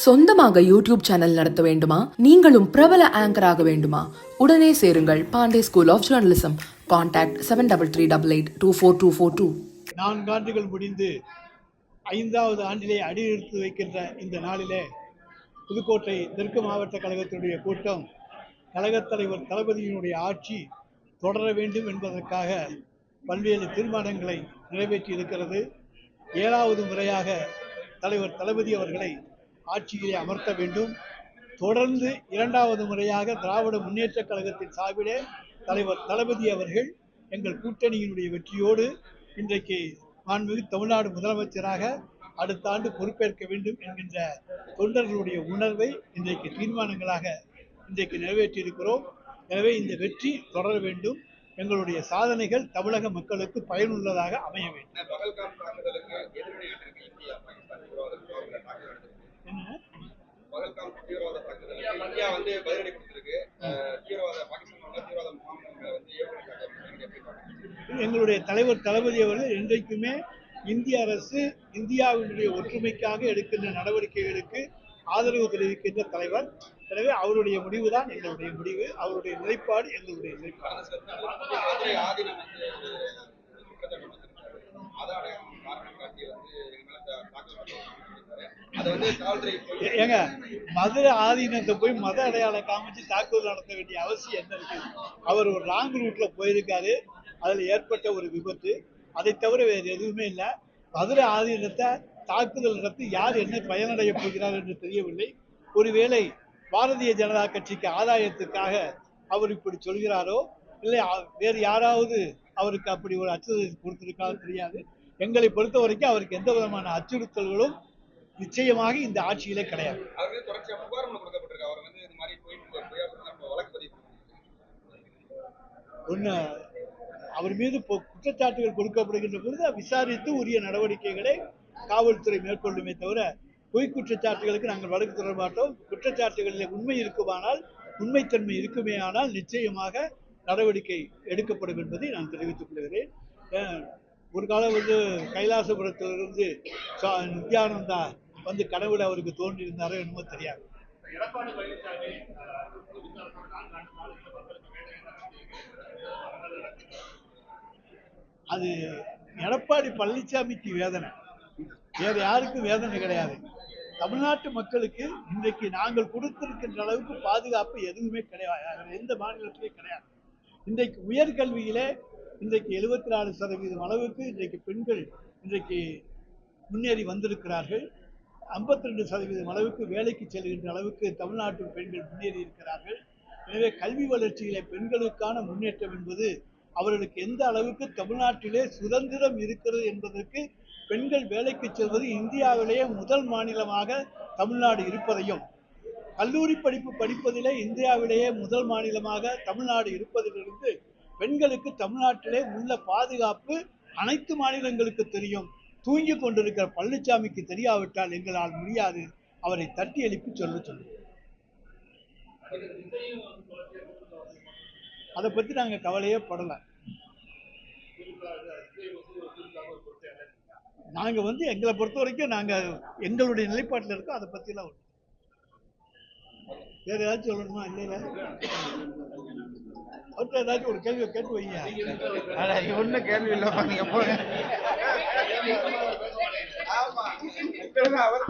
சொந்தமாக YouTube channel நடத்த வேண்டுமா? நீங்களும் பிரபல ஆங்கராக வேண்டுமா? உடனே சேருங்கள் Pandey school of journalism contact seven double three double eight two four two four two நான்கு ஆண்டுகள் முடிந்து ஐந்தாவது ஆண்டிலே அடியெடுத்து வைக்கின்ற இந்த நாளிலே புதுக்கோட்டை தெற்கு மாவட்ட கழகத்தினுடைய கூட்டம் கழகத் தலைவர் தளபதியினுடைய ஆட்சி தொடர வேண்டும் என்பதற்காக பல்வேறு தீர்மானங்களை நிறைவேற்றி இருக்கிறது ஏழாவது முறையாக தலைவர் தளபதி அவர்களை ஆட்சியிலே அமர்த்த வேண்டும். தொடர்ந்து இரண்டாவது முறையாக திராவிட முன்னேற்றக் கழகத்தின் சார்பிலே தலைவர் தளபதி அவர்கள் எங்கள் கூட்டணியினுடைய வெற்றியோடு இன்றைக்கு மாண்புமிகு தமிழ்நாடு முதலமைச்சராக அடுத்த ஆண்டு பொறுப்பேற்க வேண்டும் என்கின்ற தொண்டர்களுடைய உணர்வை இன்றைக்கு தீர்மானங்களாக இன்றைக்கு நிறைவேற்றியிருக்கிறோம். எனவே இந்த வெற்றி தொடர வேண்டும். எங்களுடைய சாதனைகள் தமிழக மக்களுக்கு பயனுள்ளதாக அமைய வேண்டும் பகல்காம் தாக்குதலுக்கு எதிர்வினையாற்றிருக்கு இந்தியா பாகிஸ்தான் தீவிரவாத முகாம்களை தாக்குதல் நடத்திருக்கு என்ன பகல்காம் தீவிரவாத தாக்குதலுக்கு இந்தியா வந்து பதிலடி கொடுத்திருக்கு தீவிரவாத பாகிஸ்தான் உள்ள தீவிரவாத முகாம்களை வந்து ஏவுகணை எங்களுடைய தலைவர் தளபதி அவர்கள் என்றைக்குமே இந்திய அரசு இந்தியாவினுடைய ஒற்றுமைக்காக எடுக்கின்ற நடவடிக்கைகளுக்கு ஆதரவு தெரிவிக்கின்ற தலைவர் எனவே அவருடைய முடிவுதான் எங்களுடைய முடிவு அவருடைய நிலைப்பாடு எங்களுடைய நிலைப்பாடு ஏங்க மதுரை ஆதீனத்தை போய் மத அடையாளம் காமிச்சு தாக்குதல் நடத்த வேண்டிய அவசியம் என்ன இருக்கு? அவர் ஒரு ராங் ரூட்ல போயிருக்காரு. அதுல ஏற்பட்ட ஒரு விபத்து. அதை தவிர வேறு எதுவுமே இல்லை. மதுரை ஆதீனத்தை தாக்குதல் நடத்தி யார் என்ன பயனடைய போகிறார் என்று தெரியவில்லை. ஒருவேளை பாரதிய ஜனதா கட்சிக்கு ஆதாயத்துக்காக அவர் இப்படி சொல்கிறாரோ? இல்லை வேறு யாராவது அவருக்கு அப்படி ஒரு அச்சுறுத்தல் கொடுத்திருக்காரோ தெரியாது. எங்களை பொறுத்த வரைக்கும் அவருக்கு எந்த விதமான அச்சுறுத்தல்களும் நிச்சயமாக இந்த ஆட்சியிலே கிடையாது. ஒன்று அவர் மீது குற்றச்சாட்டுகள் கொடுக்கப்படுகின்ற பொழுது விசாரித்து உரிய நடவடிக்கைகளை காவல்துறை மேற்கொள்ளுமே தவிர பொய் குற்றச்சாட்டுகளுக்கு நாங்கள் வழக்கு தொடர மாட்டோம். குற்றச்சாட்டுகளில் உண்மை இருக்குமானால் உண்மைத்தன்மை இருக்குமேயானால் நிச்சயமாக நடவடிக்கை எடுக்கப்படும் என்பதை நான் தெரிவித்துக் கொள்கிறேன். ஒரு காலம் வந்து கைலாசபுரத்திலிருந்து நித்யானந்தா வந்து கனவுல அவருக்கு தோன்றியிருந்தாரோ என்னமோ தெரியாது. அது எடப்பாடி பழனிசாமிக்கு வேதனை. வேற யாருக்கும் வேதனை கிடையாது. தமிழ்நாட்டு மக்களுக்கு இன்றைக்கு நாங்கள் கொடுத்திருக்கின்ற அளவுக்கு பாதுகாப்பு எதுவுமே கிடையாது. எந்த மாநிலத்திலையும் கிடையாது. இன்றைக்கு உயர்கல்வியிலே இன்றைக்கு எழுபத்தி நாலு சதவீதம் அளவுக்கு இன்றைக்கு பெண்கள் இன்றைக்கு முன்னேறி வந்திருக்கிறார்கள். 52% ரெண்டு சதவீதம் அளவுக்கு வேலைக்கு செல்கின்ற அளவுக்கு தமிழ்நாட்டு பெண்கள் முன்னேறி இருக்கிறார்கள். எனவே கல்வி வளர்ச்சியிலே பெண்களுக்கான முன்னேற்றம் என்பது அவர்களுக்கு எந்த அளவுக்கு தமிழ்நாட்டிலே சுதந்திரம் இருக்கிறது என்பதற்கு பெண்கள் வேலைக்கு செல்வது இந்தியாவிலேயே முதல் மாநிலமாக தமிழ்நாடு இருப்பதையும் கல்லூரி படிப்பு படிப்பதிலே இந்தியாவிலேயே முதல் மாநிலமாக தமிழ்நாடு இருப்பதிலிருந்து பெண்களுக்கு தமிழ்நாட்டிலே உள்ள பாதுகாப்பு அனைத்து மாநிலங்களுக்கு தெரியும். தூங்கி கொண்டிருக்கிற பழனிசாமிக்கு தெரியாவிட்டால் எங்களால் முடியாது. அவரை தட்டி எழுப்பி சொல்ல சொல்லு. அதை பத்தி நாங்கள் கவலையே படலை. நாங்கள் வந்து எங்களை பொறுத்த வரைக்கும் நாங்கள் எங்களுடைய நிலைப்பாட்டில் இருக்கோம். அதை பற்றிலாம் ஒன்று வேறு ஏதாச்சும் சொல்லணுமா? இல்லையா அவர்கிட்ட ஏதாச்சும் ஒரு கேள்வியை கேட்டு வைங்க. ஒன்றும் கேள்வி இல்லை போங்க. ஆமா. அவர்